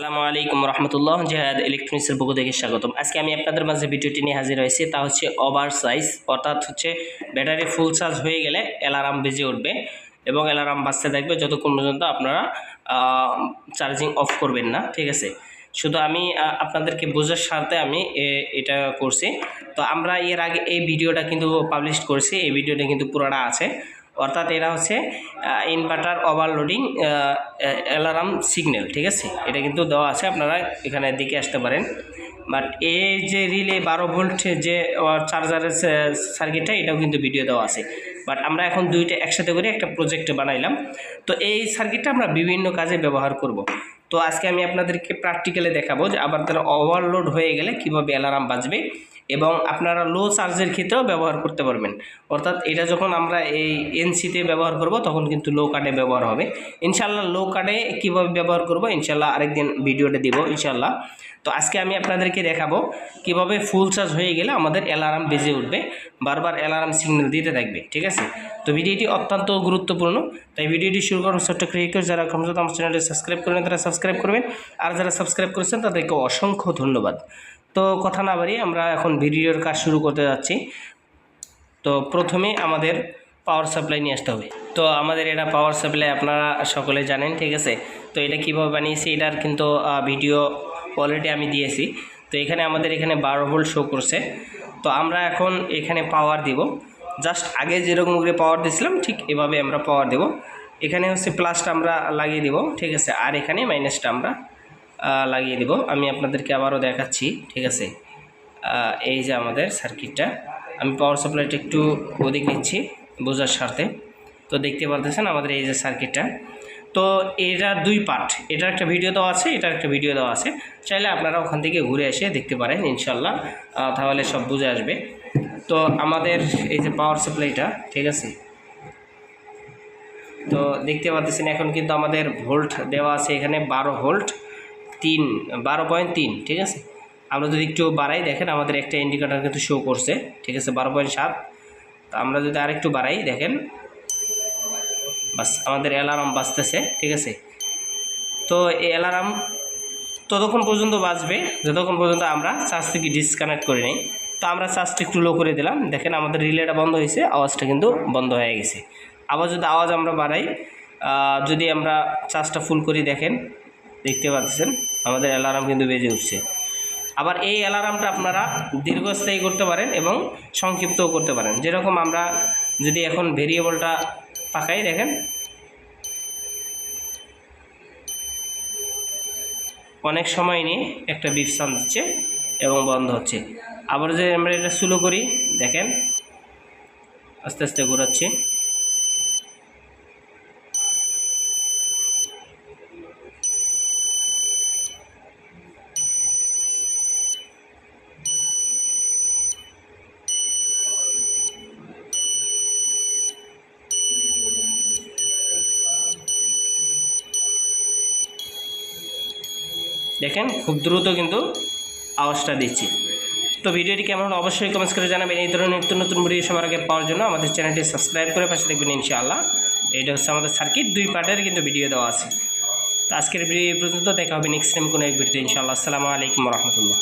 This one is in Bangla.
আসসালামু আলাইকুম রহমতুল্লাহ জেহাদ ইলেকট্রনিক্সের পক্ষ থেকে স্বাগতম। আজকে আমি আপনাদের মাঝে ভিডিওটি নিয়ে হাজির হয়েছি, তা হচ্ছে ওভার সাইজ অর্থাৎ হচ্ছে ব্যাটারি ফুল চার্জ হয়ে গেলে অ্যালার্ম বেজে উঠবে এবং অ্যালার্ম বাজতে থাকবে যতক্ষণ পর্যন্ত আপনারা চার্জিং অফ করবেন না, ঠিক আছে? শুধু আমি আপনাদেরকে বোঝার স্বার্থে আমি এটা করছি। তো আমরা এর আগে এই ভিডিওটা কিন্তু পাবলিশ করছি, এই ভিডিওটা কিন্তু পুরোটা আছে। অর্থাৎ এরা হচ্ছে ইনভার্টার ওভারলোডিং অ্যালার্ম সিগন্যাল ঠিক আছে? এটা কিন্তু দেওয়া আছে, আপনারা এখানে দিকে আসতে পারেন। বাট এই যে রিলে বারো ভোল্ট যে চার্জারের সার্কিটটা এটাও কিন্তু ভিডিও দেওয়া আছে। বাট আমরা এখন দুইটা একসাথে করে একটা প্রজেক্ট বানাইলাম। তো এই সার্কিটটা আমরা বিভিন্ন কাজে ব্যবহার করব। তো আজকে আমি আপনাদেরকে প্র্যাকটিক্যালে দেখাবো যে আবার তারা ওভারলোড হয়ে গেলে কীভাবে অ্যালার্ম বাজবে। এবং আপনারা লো চার্জের ক্ষেত্রেও ব্যবহার করতে পারবেন। অর্থাৎ এটা যখন আমরা এই এনসিতে ব্যবহার করব, তখন কিন্তু লো কার্ডে ব্যবহার হবে। ইনশাল্লাহ লো কার্ডে কীভাবে ব্যবহার করব ইনশাল্লাহ আরেকদিন ভিডিওটা দিব ইনশাল্লাহ তো আজকে আমি আপনাদেরকে দেখাবো কীভাবে ফুল চার্জ হয়ে গেলে আমাদের অ্যালার্ম বেজে উঠবে, বারবার অ্যালার্ম সিগন্যাল দিতে থাকবে, ঠিক আছে? তো ভিডিওটি অত্যন্ত গুরুত্বপূর্ণ। তাই ভিডিওটি শুরু করার ছোট্ট ক্রিয়েটর যারা এখন আমার চ্যানেলটি সাবস্ক্রাইব করবেন তারা সাবস্ক্রাইব করবেন। আর যারা সাবস্ক্রাইব করেছেন, তাদেরকে অসংখ্য ধন্যবাদ। তো কথা না বাড়িয়ে আমরা এখন ভিডিওর কাজ শুরু করতে যাচ্ছি। তো প্রথমে আমাদের পাওয়ার সাপ্লাই নিয়ে আসতে হবে। তো আমাদের এটা পাওয়ার সাপ্লাই আপনারা সকলে জানেন, ঠিক আছে? তো এটা কীভাবে বানিয়েছি এটার কিন্তু ভিডিও অলরেডি আমি দিয়েছি। তো এখানে আমাদের এখানে বারো ভোল্ট শো করছে। তো আমরা এখন এখানে পাওয়ার দিব। জাস্ট আগে যেরকম করে পাওয়ার দিয়েছিলাম, ঠিক এভাবে আমরা পাওয়ার দেব। এখানে হচ্ছে প্লাসটা আমরা লাগিয়ে দিব, ঠিক আছে? আর এখানে মাইনাসটা আমরা লাগিয়ে দিব। আমি আপনাদেরকে আবারও দেখাচ্ছি, ঠিক আছে? এই যে আমাদের সার্কিটটা। আমি পাওয়ার সাপ্লাইটা একটু ওদিক নিচ্ছি বোঝার স্বার্থে। তো দেখতে পারতেছেন আমাদের এই যে সার্কিটটা। তো এটার দুই পার্ট এটার একটা ভিডিও দেওয়া আছে, এটার একটা ভিডিও দেওয়া আছে। চাইলে আপনারা ওখান থেকে ঘুরে এসে দেখতে পারেন, ইনশাল্লাহ। তাহলে সব বুঝে আসবে। তো আমাদের এই যে পাওয়ার সাপ্লাইটা ঠিক আছে? তো দেখতে পাচ্ছেন এখন কিন্তু আমাদের ভোল্ট দেওয়া আছে এখানে বারো ভোল্ট তিন, বারো পয়েন্ট তিন, ঠিক আছে? আমরা যদি একটু বাড়াই, দেখেন আমাদের একটা ইন্ডিকেটার কিন্তু শো করছে, ঠিক আছে? বারো পয়েন্ট সাত। তো আমরা যদি আরেকটু বাড়াই, দেখেন? বাস, আমাদের অ্যালার্ম বাজতেছে, ঠিক আছে? তো এই অ্যালার্ম ততক্ষণ পর্যন্ত বাজবে, যতক্ষণ পর্যন্ত আমরা চার্জ থেকে ডিসকানেক্ট করে নিই। তো আমরা চার্জটা একটু লো করে দিলাম। দেখেন আমাদের রিলেটা বন্ধ হয়েছে, আওয়াজটা কিন্তু বন্ধ হয়ে গেছে। আবার যদি আওয়াজ আমরা বাড়াই যদি আমরা চার্জটা ফুল করি, দেখেন? দেখতে পাচ্ছেন, আমাদের অ্যালার্ম কিন্তু বেজে উঠছে। আবার এই অ্যালার্মটা আপনারা দীর্ঘস্থায়ী করতে পারেন এবং সংক্ষিপ্তও করতে পারেন। যেরকম আমরা যদি এখন ভেরিয়েবলটা পাকাই, দেখেন। অনেক সময় নিয়ে একটা বিপসান দিচ্ছে এবং বন্ধ হচ্ছে। আবার যদি আমরা এটা স্লো করি, দেখেন, আস্তে আস্তে ঘোরাচ্ছি। দেখেন, খুব দ্রুত কিন্তু আওয়াজটা দিচ্ছি। তো ভিডিওটি কেমন হলো অবশ্যই কমেন্টস করে জানাবেন। এই ধরনের নিত্য নতুন ভিডিও সবার আগে পাওয়ার জন্য আমাদের চ্যানেলটি সাবস্ক্রাইব করে পাশে দেখবেন ইনশাআল্লাহ। এটা হচ্ছে আমাদের সার্কিট দুই পার্টের কিন্তু ভিডিও দেওয়া আছে। তো আজকের ভিডিও পর্যন্ত, দেখা হবে নেক্সট টাইম কোনো এক ভিডিওতে ইনশাআল্লাহ। আসসালামু আলাইকুম রহমতুল্লাহ।